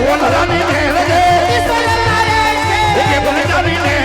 સોનલાની ઢેળ છે સોનલાની ઢેળ